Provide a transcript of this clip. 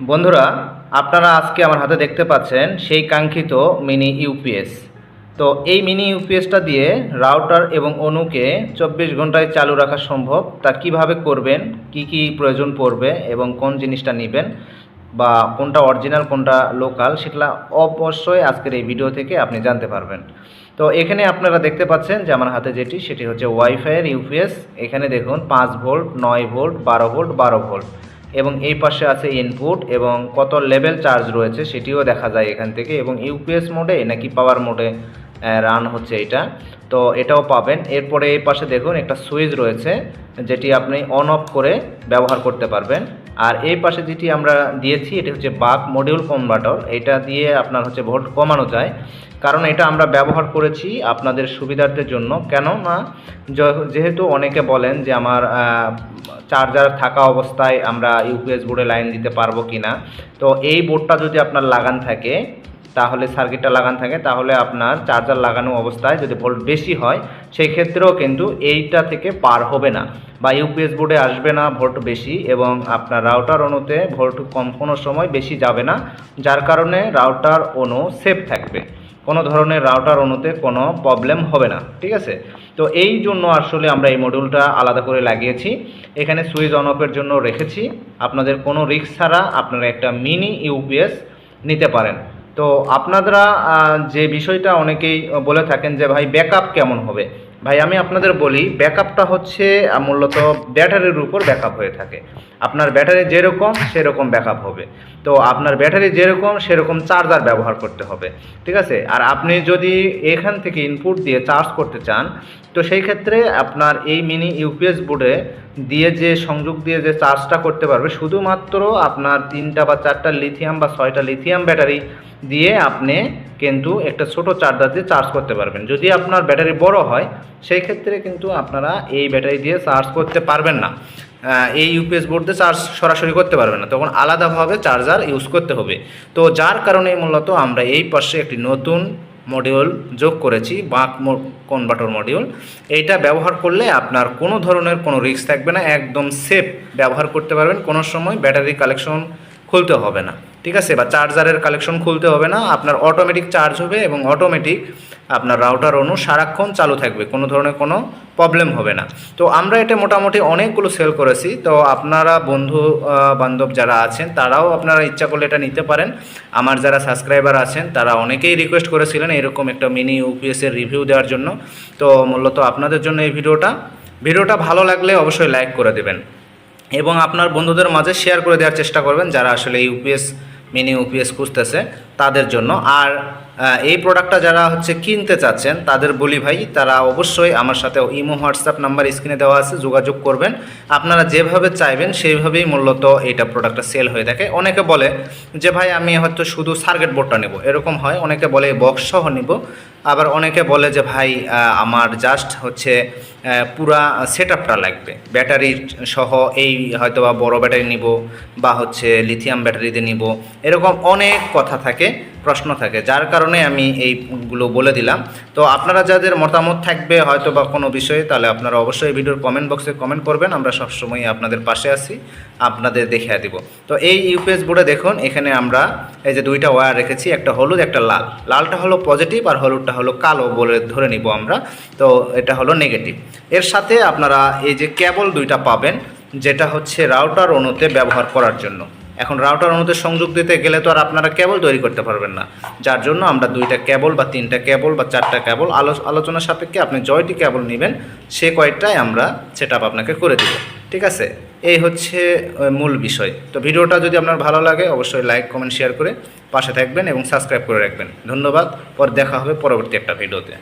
বন্ধুরা, আপনারা আজকে আমার হাতে দেখতে পাচ্ছেন সেই কাঙ্ক্ষিত মিনি ইউপিএস তো এই মিনি ইউপিএসটা দিয়ে রাউটার এবং অনুকে চব্বিশ ঘন্টায় চালু রাখা সম্ভব। তা কীভাবে করবেন, কি কি প্রয়োজন পড়বে এবং কোন জিনিসটা নেবেন বা কোনটা অরিজিনাল, কোনটা লোকাল সেটা অবশ্যই আজকের এই ভিডিও থেকে আপনি জানতে পারবেন। তো এখানে আপনারা দেখতে পাচ্ছেন যে আমার হাতে যেটি, সেটি হচ্ছে ওয়াইফাইয়ের ইউপিএস এখানে দেখুন, পাঁচ ভোল্ট, নয় ভোল্ট, বারো ভোল্ট বারো ভোল্ট। এবং এই পাশে আছে ইনপুট এবং কত লেভেল চার্জ রয়েছে সেটিও দেখা যায় এখান থেকে এবং ইউপিএস মোডে নাকি পাওয়ার মোডে রান হচ্ছে এটা। তো এটাও পাবেন। এরপরে এই পাশে দেখুন একটা সুইচ রয়েছে, যেটি আপনি অন অফ করে ব্যবহার করতে পারবেন। আর এই পাশে যেটি আমরা দিয়েছি, এটা হচ্ছে বাক মডিউল কনভার্টার এটা দিয়ে আপনার হচ্ছে ভোল্ট কমানো যায়। কারণ এটা আমরা ব্যবহার করেছি আপনাদের সুবিধার্থের জন্য। কেন না যেহেতু অনেকে বলেন যে আমার চার্জার থাকা অবস্থায় আমরা ইউপিএস বোর্ডে লাইন দিতে পারব কি না তো এই বোর্ডটা যদি আপনার লাগান থাকে তাহলে সার্কিটটা লাগান থাকে, তাহলে আপনার চার্জার লাগানো অবস্থায় যদি ভোল্ট বেশি হয় সেই ক্ষেত্রেও কিন্তু এইটা থেকে পার হবে না বা ইউপিএস বোর্ডে আসবে না ভোল্ট বেশি এবং আপনার রাউটার অনুতে ভোল্ট কম কোনো সময় বেশি যাবে না, যার কারণে রাউটার অনু সেফ থাকবে। কোনো ধরনের রাউটার অনুতে কোনো প্রবলেম হবে না, ঠিক আছে? তো এই জন্য আসলে আমরা এই মডিউলটা আলাদা করে লাগিয়েছি। এখানে সুইচ অন অফের জন্য রেখেছি। আপনাদের কোনো রিক্স ছাড়া আপনারা একটা মিনি ইউপিএস নিতে পারেন। তো আপনারা যে বিষয়টা অনেকেই বলে থাকেন যে ভাই ব্যাকআপ কেমন হবে? ভাই, আমি আপনাদের বলি, ব্যাকআপটা হচ্ছে মূলত ব্যাটারির উপর ব্যাকআপ হয়ে থাকে। আপনার ব্যাটারি যেরকম, সেরকম ব্যাকআপ হবে। তো আপনার ব্যাটারি যেরকম, সেরকম চার্জার ব্যবহার করতে হবে। ঠিক আছে? আর আপনি যদি এখান থেকে ইনপুট দিয়ে চার্জ করতে চান, তো সেই ক্ষেত্রে আপনার এই মিনি ইউপিএস বোর্ডে দিয়ে যে সংযোগ দিয়ে যে চার্জটা করতে পারবে, শুধুমাত্র আপনার তিনটা বা চারটা লিথিয়াম বা ছয়টা লিথিয়াম ব্যাটারি দিয়ে আপনি কিন্তু একটা ছোট চার্জার দিয়ে চার্জ করতে পারবেন। যদি আপনার ব্যাটারি বড় হয়, সেই ক্ষেত্রে কিন্তু আপনারা এই ব্যাটারি দিয়ে চার্জ করতে পারবেন না। এই ইউপিএস বোর্ড দিয়ে চার্জ সরাসরি করতে পারবেন না। তখন আলাদাভাবে চার্জার ইউজ করতে হবে। তো যার কারণে মূলত আমরা এই পাশে একটি নতুন মডিউল যোগ করেছি, বাঁক কনভার্টর মডিউল এইটা ব্যবহার করলে আপনার কোনো ধরনের কোনো রিস্ক থাকবে না। একদম সেফ ব্যবহার করতে পারবেন। কোনো সময় ব্যাটারি কালেকশন খুলতে হবে না। ঠিক আছে? বা চার্জারের কালেকশন খুলতে হবে না, আপনার অটোমেটিক চার্জ হবে এবং অটোমেটিক আপনার রাউটার অনু সারাক্ষণ চালু থাকবে, কোনো ধরনের কোনো প্রবলেম হবে না। তো আমরা এটা মোটামুটি অনেকগুলো সেল করেছি, তো আপনারা বন্ধু বান্ধব যারা আছেন, তারাও আপনারা ইচ্ছা করলে এটা নিতে পারেন। আমার যারা সাবস্ক্রাইবার আছেন, তারা অনেকেই রিকোয়েস্ট করেছিলেন এরকম একটা মিনি ইউপিএসের রিভিউ দেওয়ার জন্য। তো মূলত আপনাদের জন্য এই ভিডিওটা। ভিডিওটা ভালো লাগলে অবশ্যই লাইক করে দেবেন। এবং আপনার বন্ধুদের মাঝে শেয়ার করে দেওয়ার চেষ্টা করবেন, যারা আসলে ইউপিএস মিনি ইউপিএস খুঁজতেছে তাদের জন্য। আর এই প্রোডাক্টটা যারা হচ্ছে কিনতে চাচ্ছেন, তাদের বলি ভাই, তারা অবশ্যই আমার সাথে ইমো, হোয়াটসঅ্যাপ নাম্বার স্ক্রিনে দেওয়া আছে, যোগাযোগ করবেন। আপনারা যেভাবে চাইবেন, সেইভাবেই মূলত এইটা প্রোডাক্টটা সেল হয়ে থাকে। অনেকে বলে যে, ভাই, আমি হয়তো শুধু সার্কিট বোর্ডটা নেব। এরকম হয়। অনেকে বলে বক্স সহ নিব। আবার অনেকে বলে যে, ভাই আমার জাস্ট হচ্ছে পুরা সেট আপটা লাগবে। ব্যাটারি সহ এই হয়তো বা বড়ো ব্যাটারি নিব বা হচ্ছে লিথিয়াম ব্যাটারিতে নিব, এরকম অনেক কথা থাকে, প্রশ্ন থাকে, যার কারণে আমি এইগুলো বলে দিলাম। তো আপনারা যাদের মতামত থাকবে হয়তো বা কোনো বিষয়ে, তাহলে আপনারা অবশ্যই ভিডিওর কমেন্ট বক্সে কমেন্ট করবেন, আমরা সবসময় আপনাদের পাশে আছি, আপনাদের দেখিয়ে দিব। তো এই ইউপিএস বোর্ডে দেখুন, এখানে আমরা এই যে দুইটা ওয়্যার রেখেছি, একটা হলুদ, একটা লাল। লালটা হলো পজিটিভ আর হলুদটা হলো কালো বলে ধরে নিব আমরা। তো এটা হলো নেগেটিভ এর সাথে আপনারা এই যে কেবল দুইটা পাবেন, যেটা হচ্ছে রাউটার অনুতে ব্যবহার করার জন্য। এখন রাউটার অনুতে সংযোগ দিতে গেলে তো আর আপনারা কেবল তৈরি করতে পারবেন না। যার জন্য আমরা দুইটা কেবল বা তিনটা কেবল বা চারটা কেবল আলো, আলোচনা সাপেক্ষে আপনি জয়টি কেবল নেবেন, সে কয়েকটাই আমরা সেট আপনাকে করে দিব। ঠিক আছে? এই হচ্ছে মূল বিষয়। তো ভিডিওটা যদি আপনার ভালো লাগে, অবশ্যই লাইক কমেন্ট শেয়ার করে পাশে থাকবেন এবং সাবস্ক্রাইব করে রাখবেন। ধন্যবাদ, পর দেখা হবে পরবর্তী একটা ভিডিওতে।